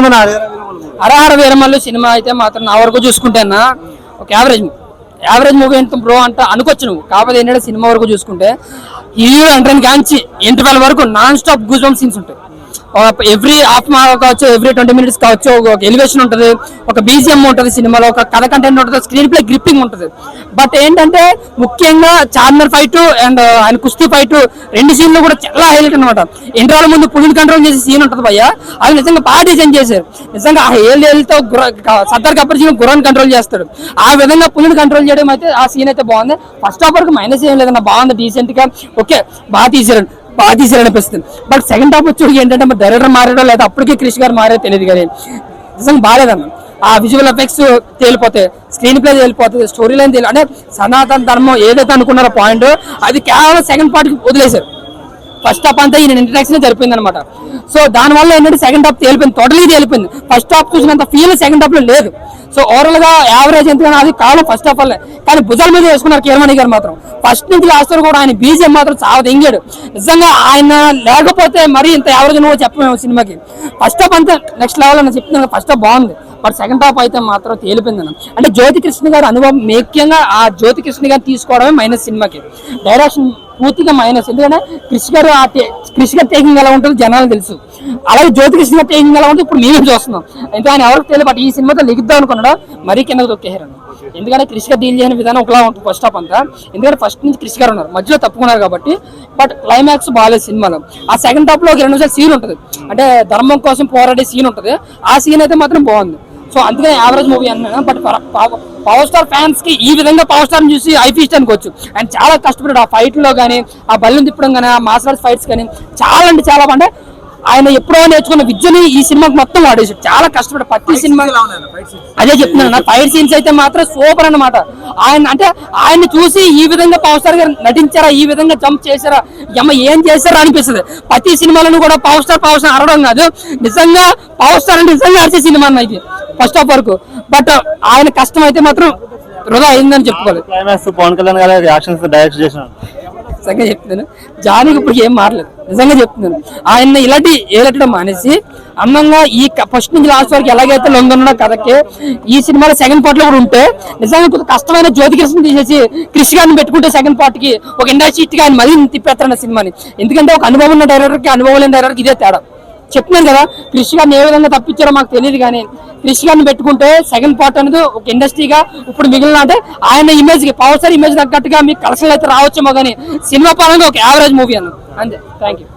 ఉందన్న హరహర వీరమల్లు సినిమా అయితే మాత్రం నా వరకు చూసుకుంటే అన్న ఒక యావరేజ్ యావరేజ్ మూవీ ఎంత బ్రో అంట అనుకోవచ్చు నువ్వు. కాకపోతే ఏంటంటే సినిమా వరకు చూసుకుంటే హీరో అంటే కాంచి ఇంటర్వెల్ వరకు నాన్ స్టాప్ గూజ్ సీన్స్ ఉంటాయి. ఎవ్రీ హాఫ్ అవర్ కావచ్చు ఎవ్రీ ట్వంటీ మినిట్స్ కావచ్చు ఒక ఎలివేషన్ ఉంటుంది ఒక బీజిఎం ఉంటుంది సినిమాలో ఒక కథ కంటెంట్ ఉంటుంది స్క్రీన్ ప్లే గ్రిప్పింగ్ ఉంటుంది. బట్ ఏంటంటే ముఖ్యంగా చార్మర్ ఫైట్ అండ్ ఆయన కుస్తీ ఫైట్ రెండు సీన్లు కూడా చాలా హైలైట్ అనమాట ఇంటర్వాల ముందు పులిని కంట్రోల్ చేసే సీన్ ఉంటుంది భయ్య. అది నిజంగా బాగా డిజైన్ చేశారు. నిజంగా ఆ ఏళ్ళు ఏళ్ళతో సర్దార్ గబ్బర్ సీన్ గుర్రాన్ని కంట్రోల్ చేస్తాడు. ఆ విధంగా పులిని కంట్రోల్ చేయడం అయితే ఆ సీన్ అయితే బాగుంది. ఫస్ట్ హాఫ్ వరకు మైనస్ ఏం లేదన్న బాగుంది డీసెంట్గా ఓకే బాగా తీసారు బాగా తీసారు అనిపిస్తుంది. బట్ సెకండ్ హాఫ్ వచ్చి ఏంటంటే మరి డైరెక్టర్ మారాడో లేదా అప్పటికే క్రిష్ గారు మారాడో తెలియదు కానీ నిజంగా బాగాలేదన్న. ఆ విజువల్ ఎఫెక్ట్స్ తేలిపోతాయి స్క్రీన్ ప్లే తేలిపోతుంది స్టోరీ లైన్ తేలి అంటే సనాతన ధర్మం ఏదైతే అనుకున్నారో పాయింట్ అది కేవలం సెకండ్ పార్ట్కి వదిలేశారు. ఫస్ట్ హాఫ్ అంతా ఈయన ఇంట్రడక్షన్ జరిపోయింది అనమాట సో దాని వల్ల ఏంటంటే సెకండ్ హాఫ్ తేలిపోయింది టోటలీ తేలిపోయింది. ఫస్ట్ హాఫ్ చూసినంత ఫీల్ సెకండ్ హాఫ్లో లేదు. సో ఓవరాల్గా యావరేజ్ ఎంతగానో అది కావాలి ఫస్ట్ హాఫ్ వల్లే. కానీ భుజాల మీద వేసుకున్నారు కీరమణి గారు మాత్రం. ఫస్ట్ నుంచి లాస్ట్ వరకు కూడా ఆయన బీజిఎం మాత్రం చాలా తెంగాడు నిజంగా ఆయన లేకపోతే మరీ ఇంత యావరేజ్ నువ్వు చెప్పలేము సినిమాకి. ఫస్ట్ హాఫ్ అంతా నెక్స్ట్ లెవెల్ అని చెప్తున్నాను ఫస్ట్ హాఫ్ బాగుంది. బట్ సెకండ్ హాఫ్ అయితే మాత్రం తేలిపోయింది అంటే జ్యోతి కృష్ణ గారు అనుభవం ముఖ్యంగా ఆ జ్యోతికృష్ణ గారు తీసుకోవడమే మైనస్ సినిమాకి. డైరెక్షన్ పూర్తిగా మైనస్ ఎందుకంటే క్రిష్ గారు ఆ టే- క్రిష్ గారు టేకింగ్ ఎలా ఉంటుందో జనాలు తెలుసు. అలాగే జ్యోతి కృష్ణ గారు టేకింగ్ ఎలా ఉంటుంది ఇప్పుడు మేమే చూస్తున్నాం. ఇంకా ఆయన ఎవరికి తెలియదు బట్ ఈ సినిమాతో లిగిద్దాం అనుకున్నాడు? మరీ కిందకు తొక్కేశారు ఎందుకంటే క్రిష్ గారు డీల్ చేసిన విధానం ఒకలా ఉంటుంది ఫస్ట్ హాఫ్ అంతా. ఎందుకంటే ఫస్ట్ నుంచి క్రిష్ గారు ఉన్నారు. మధ్యలో తప్పుకున్నారు కాబట్టి. బట్ క్లైమాక్స్ బాగాలేదు సినిమాలో. ఆ సెకండ్ హాఫ్లో ఒక రెండు నిమిషాలు సీన్ ఉంటుంది. అంటే ధర్మం కోసం పోరాడే సీన్ ఉంటుంది. ఆ సీన్ అయితే మాత్రం బాగుంది. సో అందుకనే యావరేజ్ మూవీ అన్నాను బట్ పవర్ స్టార్ ఫ్యాన్స్కి ఈ విధంగా పవర్ స్టార్ చూసి ఐఫీస్ట్ అనుకోవచ్చు. అండ్ చాలా కష్టపడ్డాడు ఆ ఫైట్లో కానీ ఆ బల్లం తిప్పడం కానీ ఆ మార్షల్ ఆర్ట్స్ ఫైట్స్ కానీ చాలా అంటే చాలా అంటే ఆయన ఎప్పుడో నేర్చుకున్న విద్యని ఈ సినిమాకి మొత్తం వాడేసాడు చాలా కష్టపడ్డాడు. ప్రతి సినిమా అదే చెప్తున్నాను ఫైట్ సీన్స్ అయితే మాత్రం సూపర్ అన్నమాట. ఆయన అంటే ఆయన్ని చూసి ఈ విధంగా పవర్ స్టార్ గారు నటించారా ఈ విధంగా జంప్ చేశారా యమ్మ ఏం చేశారా అనిపిస్తుంది. ప్రతి సినిమాలను కూడా పవర్ స్టార్ పవర్ స్టార్ అరవడం కాదు నిజంగా పవర్ స్టార్ అంటే నిజంగా అరిచే సినిమా అన్న ఇది ఫస్ట్ ఆఫ్ వరకు బట్ ఆయన కష్టం అయితే మాత్రం వృధా అయిందని చెప్పుకోవాలి. క్లైమాక్స్ పవన్ కళ్యాణ్ గారు రియాక్షన్స్ డైరెక్ట్ చేసినాడు నిజంగా చెప్తున్నాను. జానికి ఇప్పుడు ఏం మారలేదు. నిజంగా చెప్తున్నాను. ఆయన ఇలాంటి ఏలెట్టడం మానేసి అందంగా ఈ ఫస్ట్ నుంచి లాస్ట్ వరకు ఎలాగైతే లొంగనున్న కథకి ఈ సినిమాలో సెకండ్ పార్ట్లో కూడా ఉంటే నిజంగా కొంత కష్టమైన జ్యోతి కృష్ణ తీసేసి క్రిష్ గారిని పెట్టుకుంటే సెకండ్ పార్ట్కి ఒక ఇండస్ట్రీ గా ఆయన మళ్ళీ తిప్పేస్తారన్న సినిమాని. ఎందుకంటే ఒక అనుభవం ఉన్న డైరెక్టర్కి అనుభవం లేని డైరెక్టర్కి ఇదే తేడా. చెప్తున్నాను కదా క్రిష్ గారిని ఏ విధంగా తప్పించారో మాకు తెలియదు కానీ క్రిష్ గారిని పెట్టుకుంటే సెకండ్ పార్ట్ అనేది ఒక ఇండస్ట్రీగా ఇప్పుడు మిగిలిన అంటే ఆయన ఇమేజ్కి పవర్ సార్ ఇమేజ్ తగ్గట్టుగా మీకు కలెక్షన్లు అయితే రావచ్చేమో కానీ సినిమా పరంగా ఒక యావరేజ్ మూవీ అన్న. అంతే. Thank you